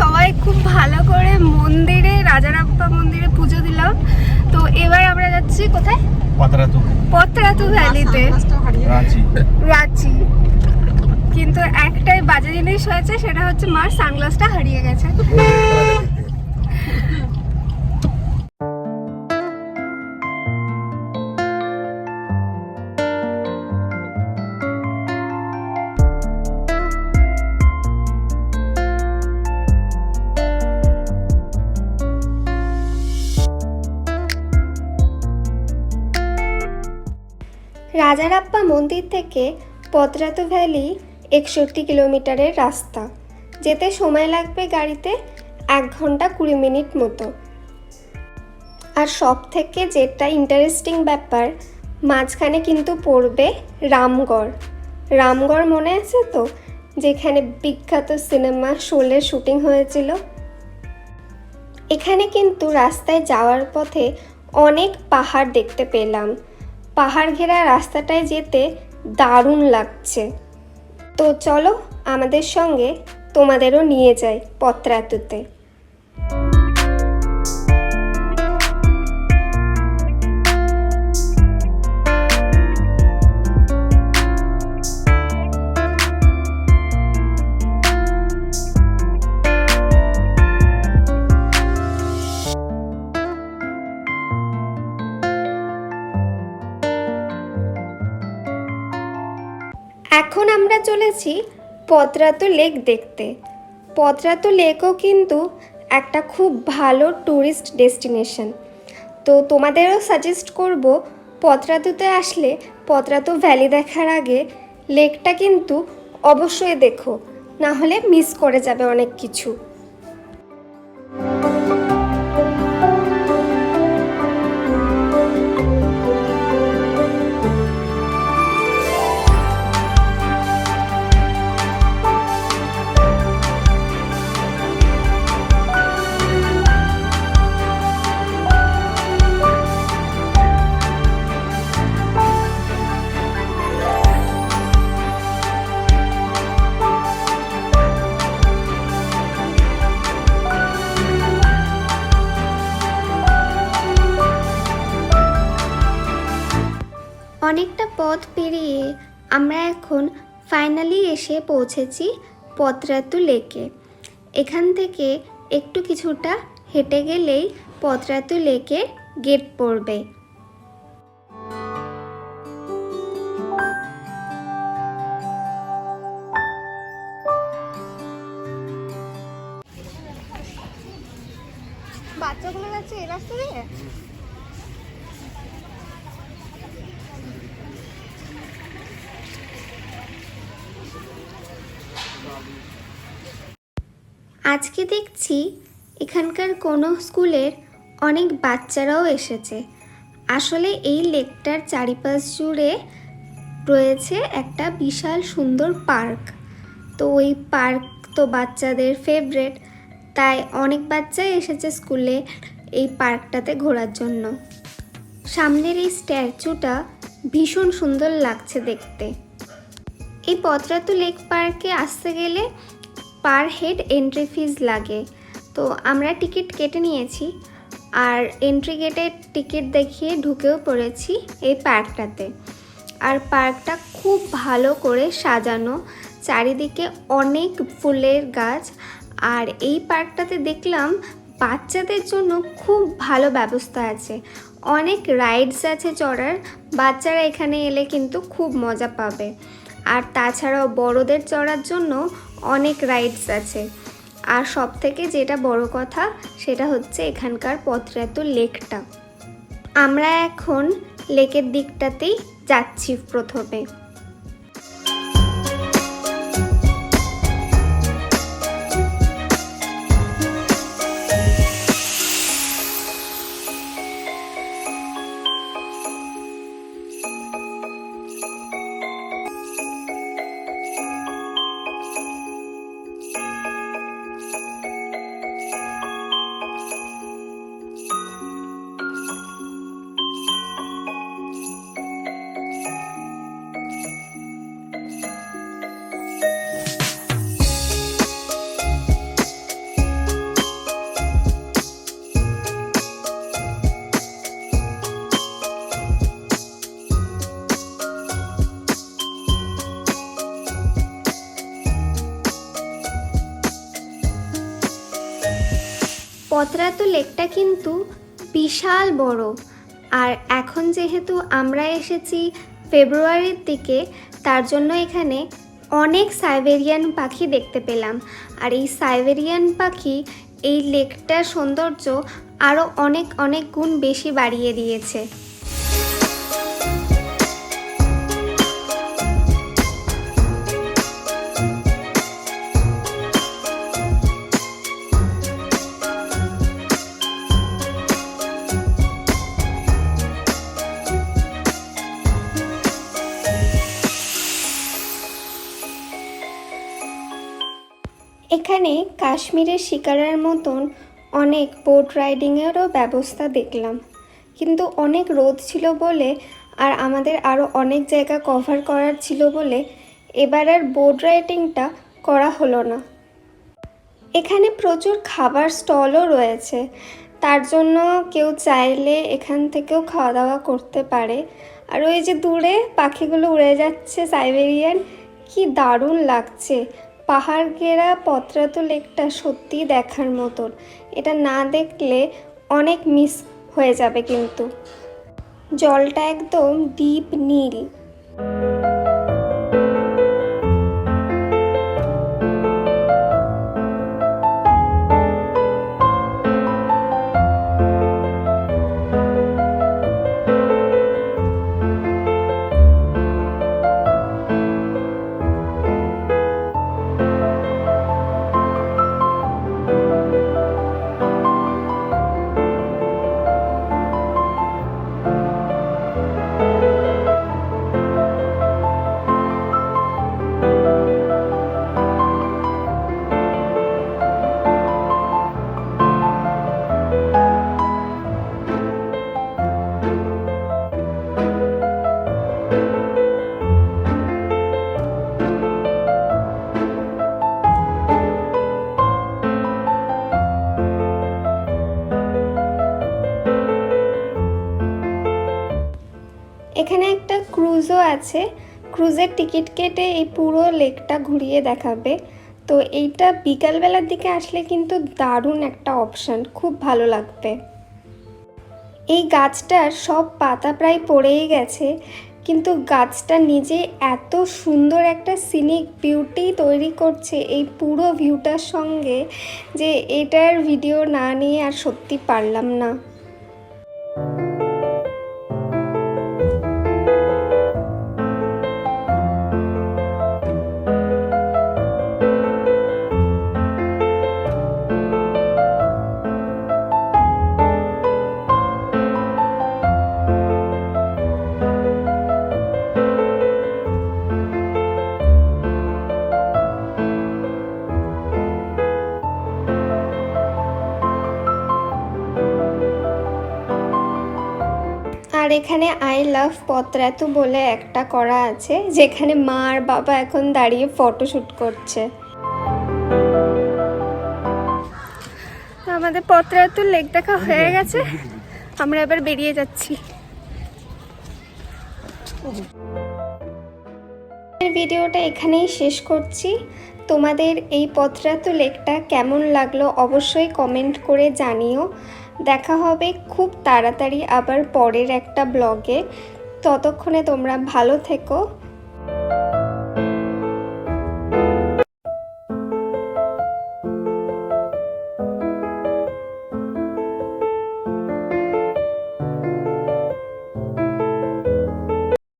সবাই খুব ভালো করে মন্দিরে রাজারাপ্পা মন্দিরে পুজো দিলাম। তো এবার আমরা যাচ্ছি কোথায়? পতরাতু পত্রাতু ভ্যালিতে। রাঁচি। রাঁচি। কিন্তু একটাই বাজে জিনিস হয়েছে সেটা হচ্ছে মার সানগ্লাসটা হারিয়ে গেছে। রাজারাপ্পা মন্দির থেকে পদ্রাতু ভ্যালি একষট্টি কিলোমিটারের রাস্তা। যেতে সময় লাগবে গাড়িতে এক ঘণ্টা কুড়ি মিনিট মতো। আর সব থেকে যেটা ইন্টারেস্টিং ব্যাপার, মাঝখানে কিন্তু পড়বে রামগড়। রামগড় মনে আছে তো? যেখানে বিখ্যাত সিনেমা শোলের শুটিং হয়েছিল। এখানে কিন্তু রাস্তায় যাওয়ার পথে অনেক পাহাড় দেখতে পেলাম। পাহাড় ঘেরা রাস্তাটায় যেতে দারুণ লাগছে। তো চলো আমাদের সঙ্গে তোমাদেরও নিয়ে যাই পত্রাতুতে আমরা চলেছি লেক দেখতে। পদ্রাতু লেকও কিন্তু একটা খুব ভালো ট্যুরিস্ট ডেস্টিনেশন তো তোমাদেরও সাজেস্ট করব পদ্রাতুতে আসলে পদ্রাতু ভ্যালি দেখার আগে লেকটা কিন্তু অবশ্যই দেখো না হলে মিস করে যাবে অনেক কিছু। অনেকটা পথ পেরিয়ে আমরা এখন ফাইনালি এসে পৌঁছেছি পত্রাতু লেকে। এখান থেকে একটু কিছুটা হেঁটে গেলেই পত্রাতু লেকের গেট পড়বে। বাচ্চাগুলো যাচ্ছে এই রাস্তা দিয়ে? আজকে দেখছি এখানকার কোনো স্কুলের অনেক বাচ্চারাও এসেছে। আসলে এই লেকটার চারিপাশ জুড়ে রয়েছে একটা বিশাল সুন্দর পার্ক। তো ওই পার্ক তো বাচ্চাদের ফেভারেট, তাই অনেক বাচ্চাই এসেছে স্কুলে এই পার্কটাতে ঘোরার জন্য। সামনের এই স্ট্যাচুটা ভীষণ সুন্দর লাগছে দেখতে। এই পত্রাতু লেক পার্কে আসতে গেলে পার হেড এন্ট্রি ফিজ লাগে। তো আমরা টিকিট কেটে নিয়েছি আর এন্ট্রি গেটে টিকিট দেখিয়ে ঢুকেও পড়েছি এই পার্কটাতে। আর পার্কটা খুব ভালো করে সাজানো, চারিদিকে অনেক ফুলের গাছ। আর এই পার্কটাতে দেখলাম বাচ্চাদের জন্য খুব ভালো ব্যবস্থা আছে। অনেক রাইডস আছে চড়ার, বাচ্চারা এখানে এলে কিন্তু খুব মজা পাবে। আর তাছাড়াও বড়দের চড়ার জন্য অনেক রাইডস আছে। আর সব থেকে যেটা বড় কথা, সেটা হচ্ছে এখানকার পথরাত লেকটা। আমরা এখন লেকের দিকটাতেই যাচ্ছি প্রথমে। পতরাতু লেকটা কিন্তু বিশাল বড়। আর এখন যেহেতু আমরা এসেছি ফেব্রুয়ারির দিকে, তার জন্য এখানে অনেক সাইবেরিয়ান পাখি দেখতে পেলাম। আর এই সাইবেরিয়ান পাখি এই লেকটার সৌন্দর্য আরও অনেক অনেক গুণ বেশি বাড়িয়ে দিয়েছে। এখানে কাশ্মীরের শিকারার মতন অনেক বোট রাইডিংয়েরও ব্যবস্থা দেখলাম। কিন্তু অনেক রোদ ছিল বলে আর আমাদের আরও অনেক জায়গা কভার করার ছিল বলে এবার আর বোট রাইডিংটা করা হলো না। এখানে প্রচুর খাবার স্টলও রয়েছে। তার জন্য কেউ চাইলে এখান থেকেও খাওয়া দাওয়া করতে পারে। আর ওই যে দূরে পাখিগুলো উড়ে যাচ্ছে সাইবেরিয়ান কি দারুণ লাগছে। পাহাড় ঘেরা পত্রাত লেকটা সত্যি দেখার মতন। এটা না দেখলে অনেক মিস হয়ে যাবে কিন্তু। জলটা একদম ডিপ নীল। এখানে একটা ক্রুজও আছে। ক্রুজের টিকিট কেটে এই পুরো লেকটা ঘুরিয়ে দেখাবে। তো এইটা বিকালবেলার দিকে আসলে কিন্তু দারুণ একটা অপশান খুব ভালো লাগবে। এই গাছটার সব পাতা প্রায় পড়েই গেছে, কিন্তু গাছটা নিজে এত সুন্দর একটা সিনিক বিউটি তৈরি করছে এই পুরো ভিউটার সঙ্গে যে এটার ভিডিও না নিয়ে আর সত্যি পারলাম না। আর এখানে আই লাভ পত্রাতু বলে একটা করা আছে, যেখানে মা আর বাবা এখন দাঁড়িয়ে ফটো ফটোশ্যুট করছে। আমাদের পত্রাতুর লেক দেখা হয়ে গেছে। আমরা এবার বেরিয়ে যাচ্ছি। ভিডিওটা এখানেই শেষ করছি। তোমাদের এই পত্রাতু লেকটা কেমন লাগল অবশ্যই কমেন্ট করে জানিও। দেখা হবে খুব তাড়াতাড়ি আবার পরের একটা ব্লগে। ততক্ষণে তোমরা ভালো থেকো।